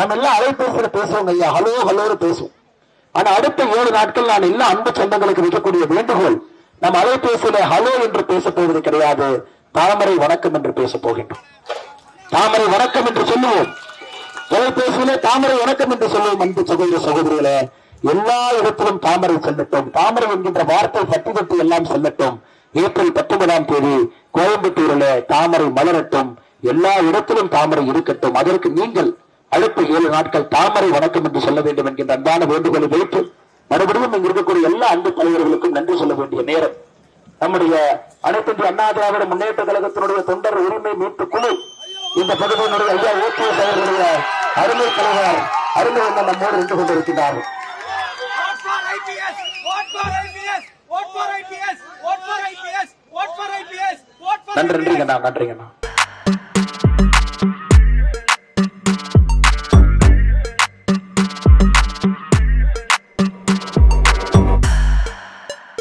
நம்ம எல்லாம் அலைபேசியில பேசுவோங்க ஐயா. ஹலோ ஹலோன்னு பேசுவோம். ஆனா அடுத்த ஏழு நாட்கள் நான் எல்லா அன்பு சொந்தங்களுக்கு வைக்கக்கூடிய வேண்டுகோள் நம்ம அலைபேசியில ஹலோ என்று பேசப் போவது கிடையாது. தாமரை வணக்கம் என்று பேச போகின்றோம். தாமரை வணக்கம் என்று சொல்லுவோம். தொலைபேசியிலே தாமரை வணக்கம் என்று சொல்லுவோம் அன்பு சகோதர சகோதரிகளே. எல்லா இடத்திலும் தாமரை செல்லட்டும். தாமரை என்கின்ற வார்த்தை பட்டு தட்டு எல்லாம் செல்லட்டும். ஏப்ரல் பத்தொன்பதாம் தேதி கோயம்புத்தூரில் தாமரை மலரட்டும். எல்லா இடத்திலும் தாமரை இருக்கட்டும். அதற்கு நீங்கள் அடுத்த ஏழு நாட்கள் தாமரை வணக்கம் என்று சொல்ல வேண்டும் என்கின்ற அன்பான வேண்டுகோளை வைத்து மறுபடியும் இங்கு இருக்கக்கூடிய எல்லா அன்பு தலைவர்களுக்கும் நன்றி சொல்ல வேண்டிய நேரம். நம்முடைய அனைத்து அண்ணா திராவிட முன்னேற்ற கழகத்தினுடைய தொண்டர் உரிமை மீட்பு குழு இந்த பகுதியினுடைய ஐயா ஓபிஎஸ் அவர்களுடைய அருமை தலைவர் அருமை என்ன நம்மோடு நின்று கொண்டிருக்கிறார்கள் நன்றி நன்றிங்கண்ணா நன்றிங்கண்ணா.